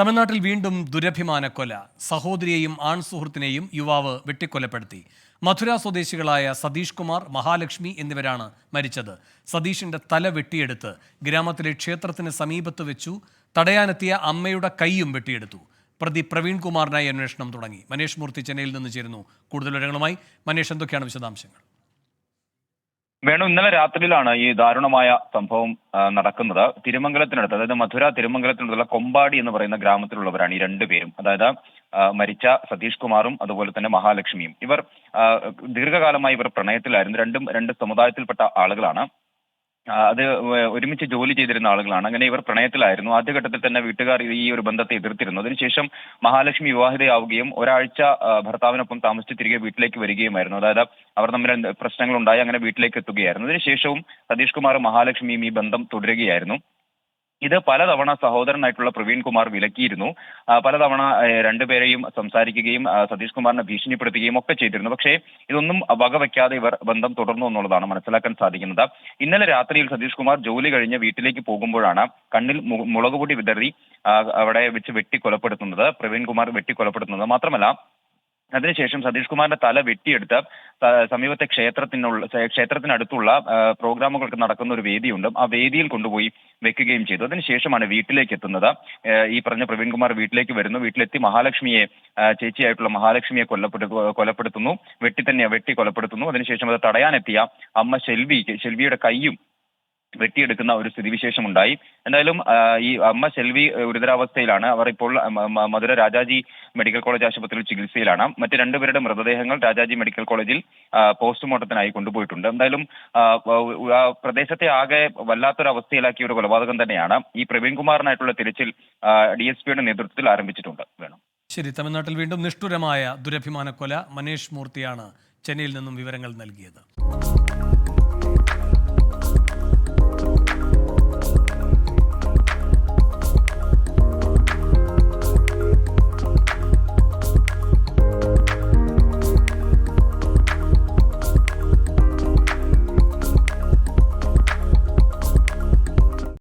തമിഴ്നാട്ടിൽ വീണ്ടും ദുരഭിമാന കൊല. സഹോദരിയെയും ആൺ സുഹൃത്തിനെയും യുവാവ് വെട്ടിക്കൊലപ്പെടുത്തി. മധുര സ്വദേശികളായ സതീഷ് കുമാർ മഹാലക്ഷ്മി എന്നിവരാണ് മരിച്ചത്. സതീഷിന്റെ തല വെട്ടിയെടുത്ത് ഗ്രാമത്തിലെ ക്ഷേത്രത്തിന് സമീപത്ത് വെച്ചു. തടയാനെത്തിയ അമ്മയുടെ കൈയും വെട്ടിയെടുത്തു. പ്രതി പ്രവീൺ കുമാറിനായി അന്വേഷണം തുടങ്ങി. മനേഷ് മൂർത്തി ചെന്നൈയിൽ നിന്ന് ചേരുന്നു. കൂടുതൽ വിവരങ്ങളുമായി മനേഷ് എന്തൊക്കെയാണ് വിശദാംശങ്ങൾ? വേണു ഇന്നലെ രാത്രിയിലാണ് ഈ ദാരുണമായ സംഭവം നടക്കുന്നത്. തിരുമംഗലത്തിനടുത്ത് അതായത് മധുര തിരുമംഗലത്തിനടുത്തുള്ള കൊമ്പാടി എന്ന് പറയുന്ന ഗ്രാമത്തിലുള്ളവരാണ് ഈ രണ്ടുപേരും അതായത് മരിച്ച സതീഷ് കുമാറും അതുപോലെ തന്നെ മഹാലക്ഷ്മിയും. ഇവർ ദീർഘകാലമായി ഇവർ പ്രണയത്തിലായിരുന്നു. രണ്ടും രണ്ട് സമുദായത്തിൽപ്പെട്ട ആളുകളാണ്. അത് ഒരുമിച്ച് ജോലി ചെയ്തിരുന്ന ആളുകളാണ്. അങ്ങനെ ഇവർ പ്രണയത്തിലായിരുന്നു. ആദ്യഘട്ടത്തിൽ തന്നെ വീട്ടുകാർ ഈ ഒരു ബന്ധത്തെ എതിർത്തിരുന്നു. അതിനുശേഷം മഹാലക്ഷ്മി വിവാഹിതയാവുകയും ഒരാഴ്ച ഭർത്താവിനൊപ്പം താമസിച്ച് തിരികെ വീട്ടിലേക്ക് വരികയുമായിരുന്നു. അതായത് അവർ തമ്മിൽ പ്രശ്നങ്ങൾ ഉണ്ടായി അങ്ങനെ വീട്ടിലേക്ക് എത്തുകയായിരുന്നു. അതിനുശേഷവും സതീഷ് കുമാറും മഹാലക്ഷ്മിയും ഈ ബന്ധം തുടരുകയായിരുന്നു. ഇത് പലതവണ സഹോദരനായിട്ടുള്ള പ്രവീൺ കുമാർ വിലക്കിയിരുന്നു. പലതവണ രണ്ടുപേരെയും സംസാരിക്കുകയും സതീഷ് കുമാറിനെ ഭീഷണിപ്പെടുത്തുകയും ഒക്കെ ചെയ്തിരുന്നു. പക്ഷേ ഇതൊന്നും വകവയ്ക്കാതെ ഇവർ ബന്ധം തുടർന്നു എന്നുള്ളതാണ് മനസ്സിലാക്കാൻ സാധിക്കുന്നത്. ഇന്നലെ രാത്രിയിൽ സതീഷ് കുമാർ ജോലി കഴിഞ്ഞ് വീട്ടിലേക്ക് പോകുമ്പോഴാണ് കണ്ണിൽ മുളകുപൊടി മുളക് പൊടി വിതറി അവിടെ വെച്ച് വെട്ടി കൊലപ്പെടുത്തുന്നത് പ്രവീൺ കുമാർ വെട്ടി കൊലപ്പെടുത്തുന്നത് മാത്രമല്ല അതിനുശേഷം സതീഷ് കുമാറിന്റെ തല വെട്ടിയെടുത്ത് സമീപത്തെ ക്ഷേത്രത്തിനുള്ള ക്ഷേത്രത്തിനടുത്തുള്ള പ്രോഗ്രാമുകൾക്ക് നടക്കുന്ന ഒരു വേദിയുണ്ട്. ആ വേദിയിൽ കൊണ്ടുപോയി വെക്കുകയും ചെയ്തു. അതിനുശേഷമാണ് വീട്ടിലേക്ക് എത്തുന്നത്. ഈ പറഞ്ഞ പ്രവീൺകുമാർ വീട്ടിലേക്ക് വരുന്നു. വീട്ടിലെത്തി മഹാലക്ഷ്മിയെ ചേച്ചിയായിട്ടുള്ള മഹാലക്ഷ്മിയെ കൊല്ലപ്പെടു കൊലപ്പെടുത്തുന്നു. വെട്ടി തന്നെ വെട്ടി കൊലപ്പെടുത്തുന്നു. അതിനുശേഷം അത് തടയാനെത്തിയ അമ്മ ശെൽവി ശെൽവിയുടെ കൈയും വെട്ടിയെടുക്കുന്ന ഒരു സ്ഥിതിവിശേഷം ഉണ്ടായി എന്തായാലും ഈ അമ്മ ശെൽവി ഗുരുതരാവസ്ഥയിലാണ്. അവർ ഇപ്പോൾ മധുര രാജാജി മെഡിക്കൽ കോളേജ് ആശുപത്രിയിൽ ചികിത്സയിലാണ്. മറ്റ് രണ്ടുപേരുടെ മൃതദേഹങ്ങൾ രാജാജി മെഡിക്കൽ കോളേജിൽ പോസ്റ്റ്മോർട്ടത്തിനായി കൊണ്ടുപോയിട്ടുണ്ട്. എന്തായാലും പ്രദേശത്തെ ആകെ വല്ലാത്തൊരു അവസ്ഥയിലാക്കിയ ഒരു കൊലപാതകം തന്നെയാണ്. ഈ പ്രവീൺ കുമാറിനായിട്ടുള്ള തിരച്ചിൽ ഡി എസ് പിയുടെ നേതൃത്വത്തിൽ ആരംഭിച്ചിട്ടുണ്ട്. വേണം. ശരി തമിഴ്നാട്ടിൽ വീണ്ടും നിഷ്ഠുരമായ ദുരഭിമാന കൊല മനേഷ് മൂർത്തിയാണ് ചെന്നൈയിൽ നിന്നും വിവരങ്ങൾ നൽകിയത്.